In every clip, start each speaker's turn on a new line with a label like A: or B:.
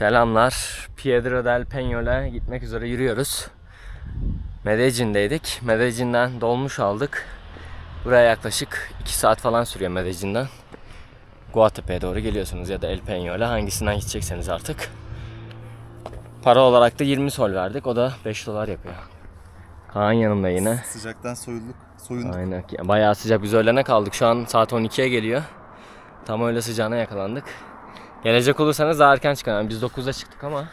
A: Selamlar. Piedra del Peñol'a gitmek üzere yürüyoruz. Medellin'deydik. Medellin'den dolmuş aldık. Buraya yaklaşık 2 saat falan sürüyor Medellin'den. Guatepe'ye doğru geliyorsunuz ya da El Peñol'a hangisinden gidecekseniz artık. Para olarak da 20 sol verdik. O da 5 dolar yapıyor. Kaan yanımda yine.
B: Sıcaktan soyulduk. Soyunduk.
A: Aynen. Bayağı sıcak. Biz öğlene kaldık. Şu an saat 12'ye geliyor. Tam öyle sıcağına yakalandık. Gelecek olursanız daha erken çıkın. Yani biz 9'da çıktık ama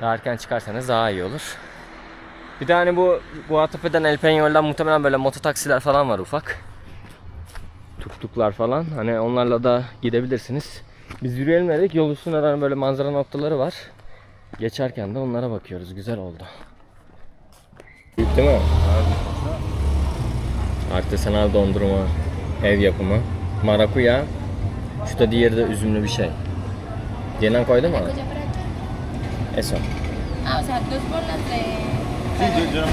A: daha erken çıkarsanız daha iyi olur. Bir de hani bu Guatepe'den El Peñol'dan muhtemelen böyle mototaksiler falan var ufak. Tuktuklar falan. Hani onlarla da gidebilirsiniz. Biz yürüyelim dedik. Yol üstünde de hani böyle manzara noktaları var. Geçerken de onlara bakıyoruz. Güzel oldu. Büyük değil mi? Artesanal dondurma, ev yapımı, marakuya, şu da diğeri de üzümlü bir şey. Cenan koydu mu? Eso.
C: Ah, o sea, dos por las de...
B: Sí, yo, yo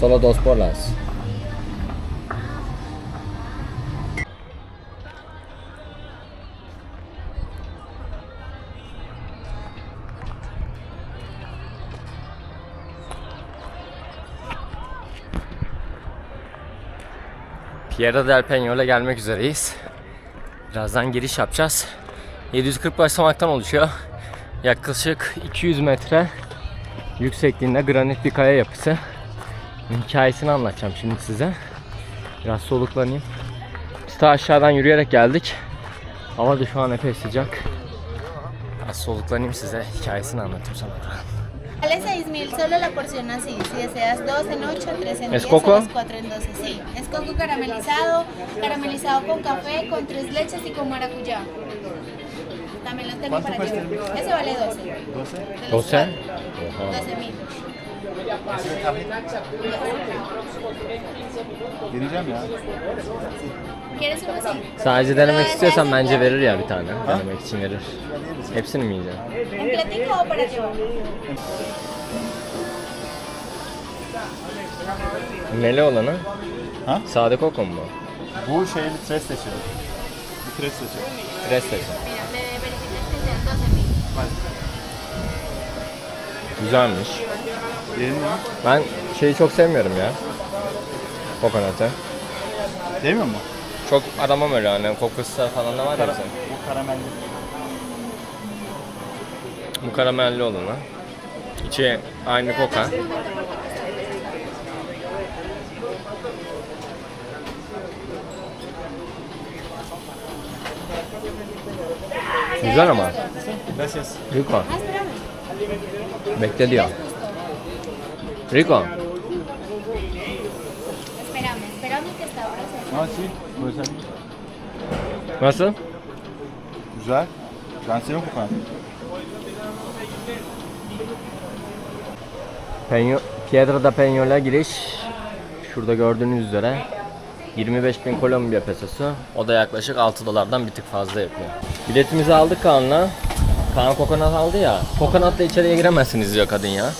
A: Solo dos bolas. Piedra del Peñol'a gelmek üzereyiz. Birazdan giriş yapacağız. 740 basamaktan oluşuyor. Yaklaşık 200 metre yüksekliğinde granit bir kaya yapısı. Hikayesini anlatacağım şimdi size. Biraz soluklanayım. Biz ta aşağıdan yürüyerek geldik. Hava da şu an epey sıcak. Biraz soluklanayım size hikayesini anlatayım sonra.
C: Vale 6.000 solo la porción así. Si deseas dos en 8, tres en
A: ¿Es
C: 10
A: coco?
C: o las cuatro en 12. Sí, es coco caramelizado, caramelizado con café, con tres leches y con maracuyá. También los tengo
B: ¿Cuánto
C: para llevar. Ese vale 12.
B: 12.
C: De los
A: 12?
C: cuatro.
A: Oha.
C: 12 mil.
B: Deneyeceğim ya.
A: Sadece denemek istiyorsan bence verir ya bir tane. Denemek için verir. Hepsini mi yiyeceksin? Neli olanı?
B: Ha?
A: Sade koko mu?
B: Bu şeyli tres seçiyor. Bu tres seçiyor.
A: Tres seçim.
C: Mira, me verificas que sean 12 mil.
A: Güzelmiş.
B: Yerin mi?
A: Ben şeyi çok sevmiyorum ya. Kokonatı.
B: Sevmiyor mu?
A: Çok aramam öyle hani kokusu falan da var ya
B: Kara,
A: sen.
B: bu karamelli.
A: Bu karamelli olanı. İçi aynı koka. Güzel ama.
B: Gracias.
A: Rico.
C: Ah.
A: Bekle. Rico.
B: Sen.
A: Nasıl?
B: Güzel. Ben seviyorum kokonat.
A: Peño, Piedra da Peñol'a giriş şurada gördüğünüz üzere 25 bin Kolombiya pesosu. O da yaklaşık 6 dolardan bir tık fazla yapıyor. Biletimizi aldık Kaan'la. Kaan kokonat aldı ya. Kokonatla içeriye giremezsiniz diyor kadın ya.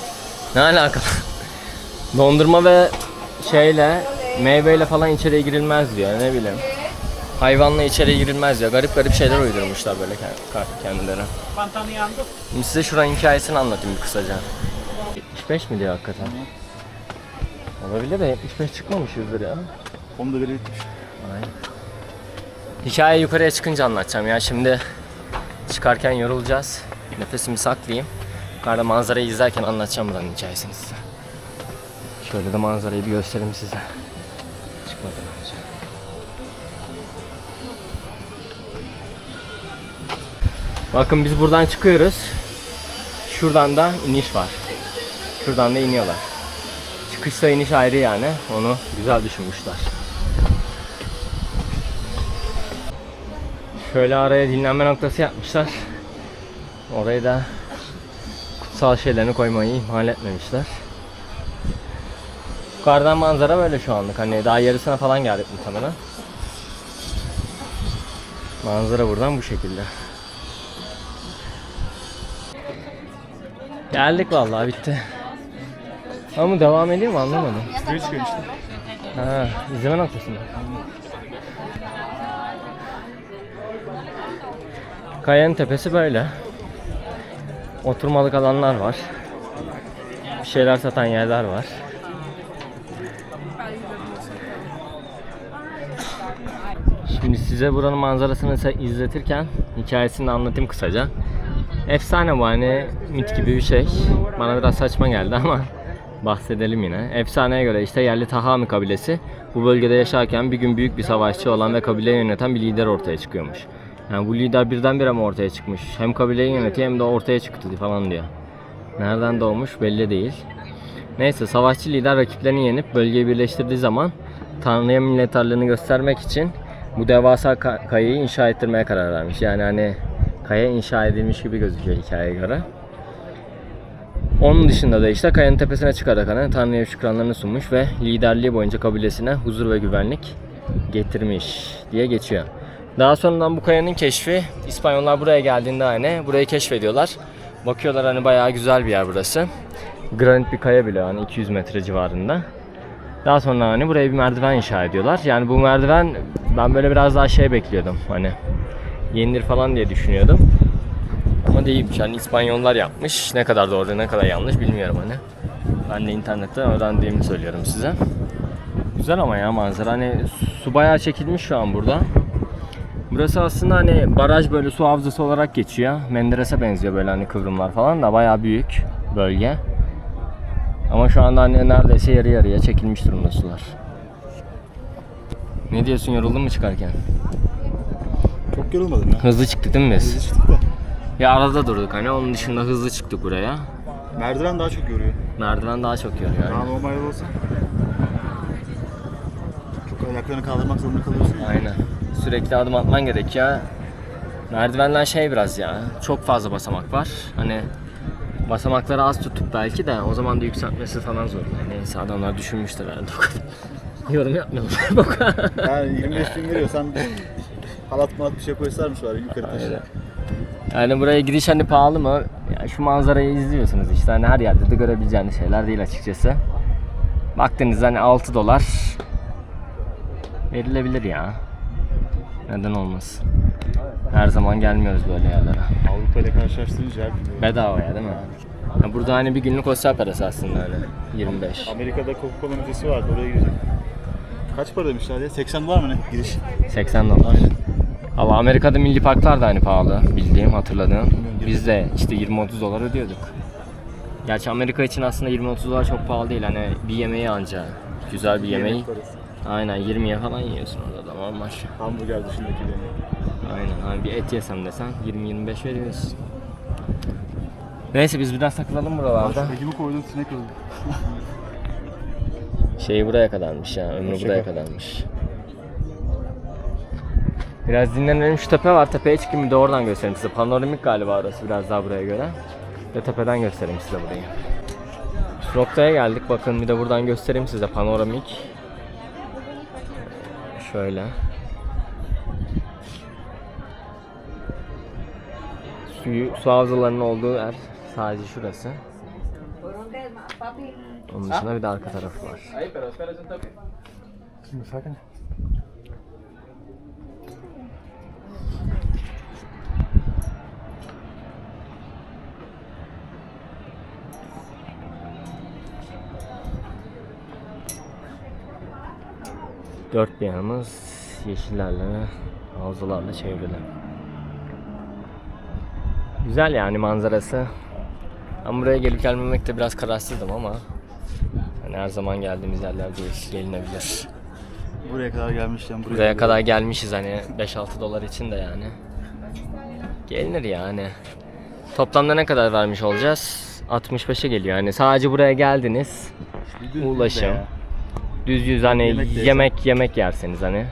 A: Ne alaka? Dondurma ve şeyle meyveyle falan içeriye girilmez diyor ne bileyim. Hayvanla içeriye girilmez diyor. Garip garip şeyler uydurmuşlar böyle kend- kendileri. Şimdi size şuranın hikayesini anlatayım bir kısaca. 75 mi diyor hakikaten? Olabilir de 75 çıkmamışızdır ya.
B: Onu da belirtmiş.
A: Aynen. Hikaye yukarıya çıkınca anlatacağım ya. Şimdi çıkarken yorulacağız. Nefesimi saklayayım. Yukarıda manzarayı izlerken anlatacağım buranın hikayesini size. Şöyle de manzarayı bir göstereyim size. Çıkmadan önce. Bakın biz buradan çıkıyoruz. Şuradan da iniş var. Şuradan da iniyorlar. Çıkışta iniş ayrı yani. Onu güzel düşünmüşler. Şöyle araya dinlenme noktası yapmışlar. Oraya da kutsal şeylerini koymayı ihmal etmemişler. Yukarıdan manzara böyle şu anlık. Hani daha yarısına falan geldik muhtemelen. Manzara buradan bu şekilde. Geldik vallahi bitti. Ama devam ediyor mu anlamadım.
B: Suyu çıkıyor işte.
A: Ha, izleme noktasında. Kayanın tepesi böyle. Oturmalık alanlar var. Bir şeyler satan yerler var. Şimdi size buranın manzarasını izletirken hikayesini de anlatayım kısaca. Efsane bu hani mit gibi bir şey. Bana biraz saçma geldi ama bahsedelim yine. Efsaneye göre işte yerli Tahami kabilesi bu bölgede yaşarken bir gün büyük bir savaşçı olan ve kabileyi yöneten bir lider ortaya çıkıyormuş. Yani bu lider birdenbire mi ortaya çıkmış? Hem kabileyi yönetiyor hem de ortaya çıktı falan diyor. Nereden doğmuş belli değil. Neyse savaşçı lider rakiplerini yenip bölgeyi birleştirdiği zaman Tanrı'ya minnettarlığını göstermek için bu devasa ka- kayayı inşa ettirmeye karar vermiş. Yani hani kaya inşa edilmiş gibi gözüküyor hikayeye göre. Onun dışında da işte kayanın tepesine çıkarak hani Tanrı'ya şükranlarını sunmuş ve liderliği boyunca kabilesine huzur ve güvenlik getirmiş diye geçiyor. Daha sonradan bu kayanın keşfi İspanyollar buraya geldiğinde hani burayı keşfediyorlar. Bakıyorlar hani bayağı güzel bir yer burası. Granit bir kaya bile hani 200 metre civarında. Daha sonra hani buraya bir merdiven inşa ediyorlar. Yani bu merdiven ben böyle biraz daha şey bekliyordum hani yenilir falan diye düşünüyordum. Ama değilmiş. Yani İspanyollar yapmış. Ne kadar doğru ne kadar yanlış bilmiyorum hani. Ben de internetten öğrendiğimi söylüyorum size. Güzel ama ya manzara. Hani su bayağı çekilmiş şu an burada. Burası aslında hani baraj böyle su havzası olarak geçiyor. Menderes'e benziyor böyle hani kıvrımlar falan da bayağı büyük bölge. Ama şu anda hani neredeyse yarı yarıya çekilmiş durumda sular. Ne diyorsun yoruldun mu çıkarken?
B: Çok yorulmadım ya.
A: Hızlı çıktık değil mi biz?
B: Hızlı çıktık da.
A: Ya arada durduk hani onun dışında hızlı çıktık buraya.
B: Merdiven daha çok yoruyor.
A: Merdiven daha çok yoruyor
B: Daha
A: yani.
B: normal olsa. Çok ayaklarını kaldırmak zorunda kalıyorsun.
A: Aynen. Sürekli adım atman gerekiyor. Merdivenden şey biraz ya. Çok fazla basamak var. Hani basamakları az tuttuk belki de o zaman da yükseltmesi falan zor. Yani neyse adamlar düşünmüşler herhalde o kadar. Yorum yapmıyorum. Bu kadar.
B: Yani 25 bin veriyorsan halat malat bir şey koysalarmış var yukarı taşı.
A: Yani buraya gidiş hani pahalı mı? Ya şu manzarayı izliyorsunuz işte hani her yerde de görebileceğiniz şeyler değil açıkçası. Baktığınızda hani 6 dolar verilebilir ya. Neden olmasın? Her zaman gelmiyoruz böyle yerlere.
B: Avrupa ile karşılaştırınca her.
A: Bedavaya değil mi? Ya burada hani bir günlük hostel parası aslında hani 25.
B: Amerika'da Coca-Cola müzesi vardı oraya gireceğim. Kaç para demişler ya? 80 dolar mı ne giriş?
A: 80 dolar. Ama Amerika'da milli parklar da hani pahalı bildiğim hatırladığım. Biz de işte 20-30 dolar ödüyorduk. Gerçi Amerika için aslında 20-30 dolar çok pahalı değil. Hani bir yemeği anca güzel bir yemeği.
B: Yemek parası.
A: Aynen 20'ye falan yiyorsun orada da normal.
B: Hamburger dışındaki yemek.
A: Aynen hani bir et yesem desen 20-25 veriyorsun. Neyse biz biraz takılalım buralarda.
B: Elimi koydum sinek öldü.
A: Şeyi buraya kadarmış ya, ömrü
B: Hoşça
A: buraya
B: kal.
A: kadarmış. Biraz dinlenelim şu tepe var, tepeye çıkayım bir de oradan göstereyim size. Panoramik galiba orası biraz daha buraya göre. De tepeden göstereyim size burayı. Şu noktaya geldik, bakın bir de buradan göstereyim size panoramik. Şöyle. Suyu, su havzalarının olduğu yer sadece şurası. Onun dışında bir de arka tarafı var.
B: Sakin.
A: Dört bir yanımız yeşillerle, havzalarla çevrili. Güzel yani manzarası. Ben buraya gelip gelmemekte biraz kararsızdım ama hani her zaman geldiğimiz yerler değil, gelinebilir.
B: Buraya kadar gelmişken buraya,
A: Buraya kadar gelmişiz hani 5-6 dolar için de yani. Gelinir yani. Toplamda ne kadar vermiş olacağız? 65'e geliyor. Yani sadece buraya geldiniz. Ulaşım. Düz yüz hani
B: Yemek
A: yemek yemek, yerseniz hani.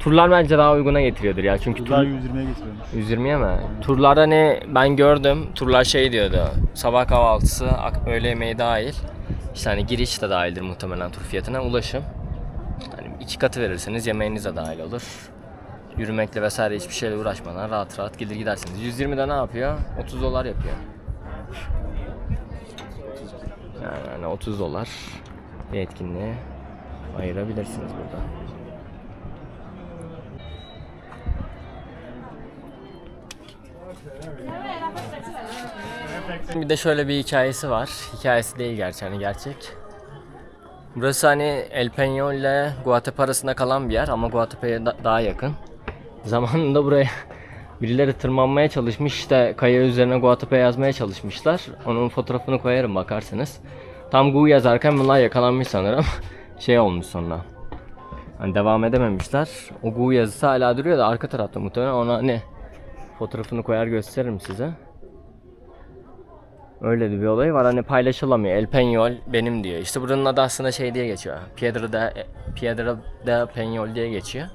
A: Turlar bence daha uyguna getiriyordur ya. Çünkü
B: Bunlar
A: tur,
B: 120'ye getiriyormuş.
A: 120'ye mi? Turlar hani ben gördüm. Turlar şey diyordu. Sabah kahvaltısı, öğle yemeği dahil. İşte hani giriş de dahildir muhtemelen tur fiyatına. Ulaşım. Hani iki katı verirseniz yemeğiniz de dahil olur. Yürümekle vesaire hiçbir şeyle uğraşmadan rahat rahat gelir gidersiniz. 120'de ne yapıyor? 30 dolar yapıyor. Yani hani 30 dolar bir etkinliğe ayırabilirsiniz burada. Bir de şöyle bir hikayesi var. Hikayesi değil gerçi hani gerçek. Burası hani El Peñol ile Guatepe arasında kalan bir yer ama Guatepe'ye da- daha yakın. Zamanında buraya birileri tırmanmaya çalışmış işte kaya üzerine Guatepe yazmaya çalışmışlar. Onun fotoğrafını koyarım bakarsınız. Tam Gu yazarken bunlar yakalanmış sanırım. şey olmuş sonra. Hani devam edememişler. O Gu yazısı hala duruyor da arka tarafta muhtemelen ona ne fotoğrafını koyar gösteririm size. Öyle de bir olay var hani paylaşılamıyor. El Peñol benim diyor. İşte buranın adı aslında şey diye geçiyor. Piedra de Piedra de Peñol diye geçiyor.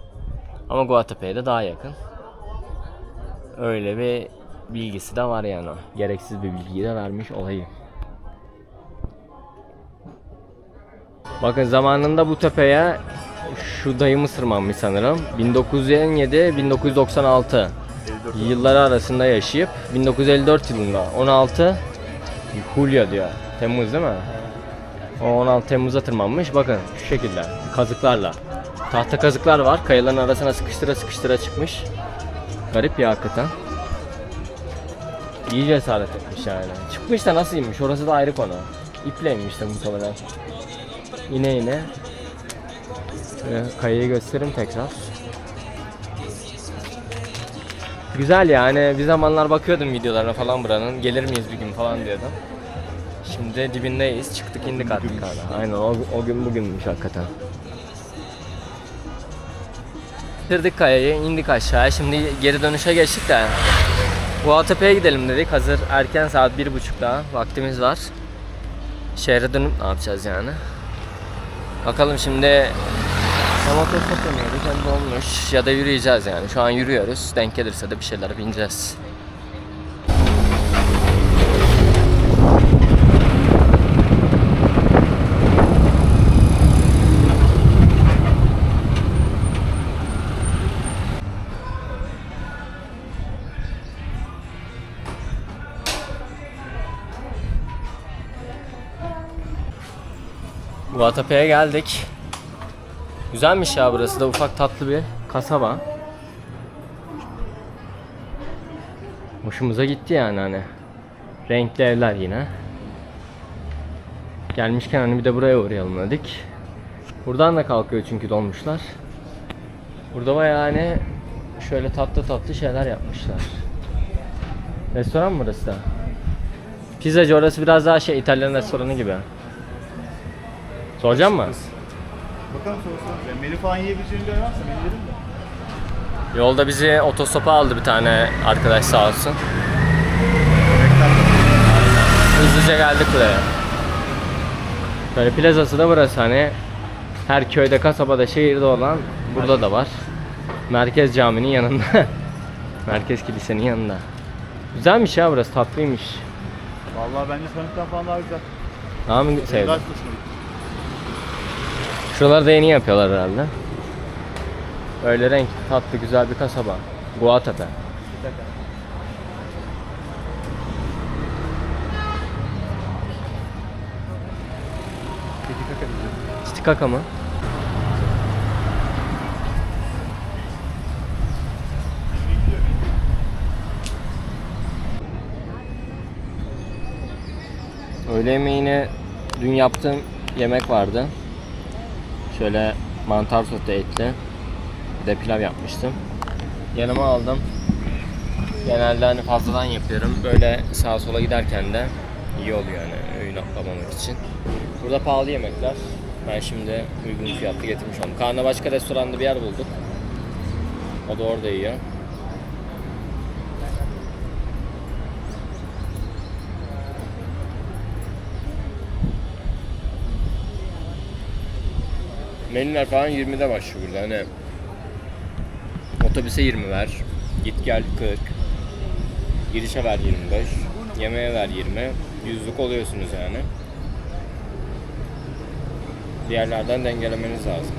A: Ama Guatepe'ye de daha yakın. Öyle bir bilgisi de var yani. Gereksiz bir bilgiyi de vermiş olayı. Bakın zamanında bu tepeye şu dayımı sırmanmış sanırım. 1917-1996 yılları arasında yaşayıp 1954 yılında 16 Hulyo diyor. Temmuz değil mi? O 16 Temmuz'a tırmanmış. Bakın şu şekilde kazıklarla. Tahta kazıklar var. Kayaların arasına sıkıştıra sıkıştıra çıkmış. Garip ya hakikaten. İyi cesaret etmiş yani. Çıkmış da nasıl inmiş? Orası da ayrı konu. İple inmiş de muhtemelen. Yine yine. Şöyle kayayı göstereyim tekrar. Güzel yani. Bir zamanlar bakıyordum videolarına falan buranın. Gelir miyiz bir gün falan diyordum. Şimdi dibindeyiz. Çıktık indik artık. Aynen o, o gün bugünmüş hakikaten. Bitirdik kayayı, indik aşağıya. Şimdi geri dönüşe geçtik de. Guatepe'ye gidelim dedik. Hazır erken saat bir buçukta vaktimiz var. Şehre dönüp ne yapacağız yani? Bakalım şimdi hem otostop dönüyoruz hem dolmuş ya da yürüyeceğiz yani. Şu an yürüyoruz. Denk gelirse de bir şeyler bineceğiz. Guatepe'ye geldik. Güzelmiş ya burası da ufak tatlı bir kasaba. Hoşumuza gitti yani hani. Renkli evler yine. Gelmişken hani bir de buraya uğrayalım dedik. Buradan da kalkıyor çünkü dolmuşlar. Burada bayağı hani şöyle tatlı tatlı şeyler yapmışlar. Restoran mı burası da? Pizzacı orası biraz daha şey İtalyan restoranı gibi. Soracağım mı?
B: Bakalım sorsana. Ben menü falan yiyebileceğini bir yer varsa menü verin de.
A: Yolda bizi otostopa aldı bir tane arkadaş sağ olsun. Hızlıca geldik buraya. Böyle plazası da burası hani her köyde, kasabada, şehirde olan burada da var. Merkez caminin yanında. Merkez kilisenin yanında. Güzelmiş ya burası tatlıymış.
B: Vallahi bence sanıktan falan daha güzel.
A: Daha mı
B: Benim
A: sevdin?
B: daha çok hoşuma gitti.
A: Şuraları da yeni yapıyorlar herhalde. Öyle renk, tatlı, güzel bir kasaba. Guatepe.
B: Kedi kaka diyeceğim.
A: Titicaca mı? Öğle yemeğine dün yaptığım yemek vardı. Şöyle mantar sote etli. De pilav yapmıştım. Yanıma aldım. Genelde hani fazladan yapıyorum. Böyle sağa sola giderken de iyi oluyor yani öğün atlamamak için. Burada pahalı yemekler. Ben şimdi uygun fiyatlı getirmiş oldum. Kaan'la başka restoranda bir yer bulduk. O da orada yiyor. Menüler falan 20'de başlıyor burada hani. Otobüse 20 ver. Git gel 40. Girişe ver 25. Yemeğe ver 20. Yüzlük oluyorsunuz yani. Diğerlerden dengelemeniz lazım.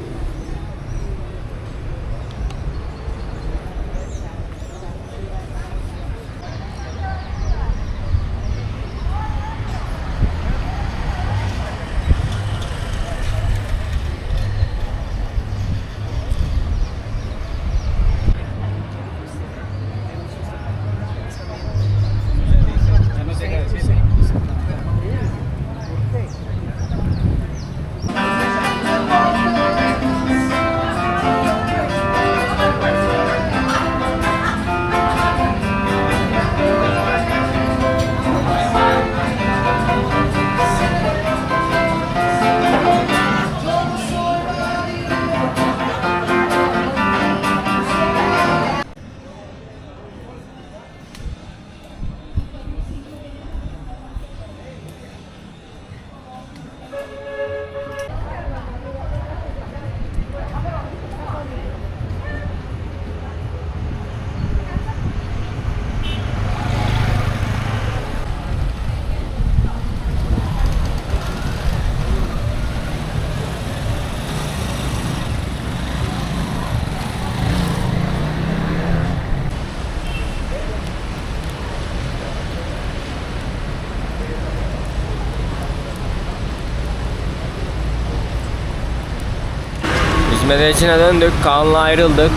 A: Medellin'e döndük. Kaan'la ayrıldık.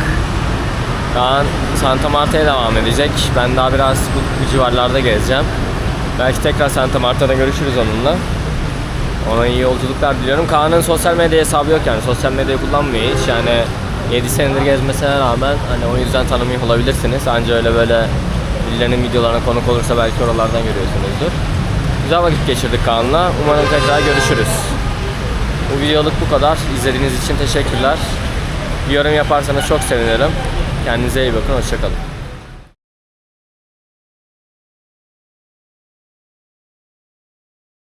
A: Kaan Santa Marta'ya devam edecek. Ben daha biraz bu, bu civarlarda gezeceğim. Belki tekrar Santa Marta'da görüşürüz onunla. Ona iyi yolculuklar diliyorum. Kaan'ın sosyal medya hesabı yok yani. Sosyal medyayı kullanmıyor hiç. Yani 7 senedir gezmesine rağmen hani o yüzden tanımıyor olabilirsiniz. Anca öyle böyle birilerinin videolarına konuk olursa belki oralardan görüyorsunuzdur. Güzel vakit geçirdik Kaan'la. Umarım tekrar görüşürüz. Bu videoluk bu kadar. İzlediğiniz için teşekkürler. Bir yorum yaparsanız çok sevinirim. Kendinize iyi bakın. Hoşçakalın.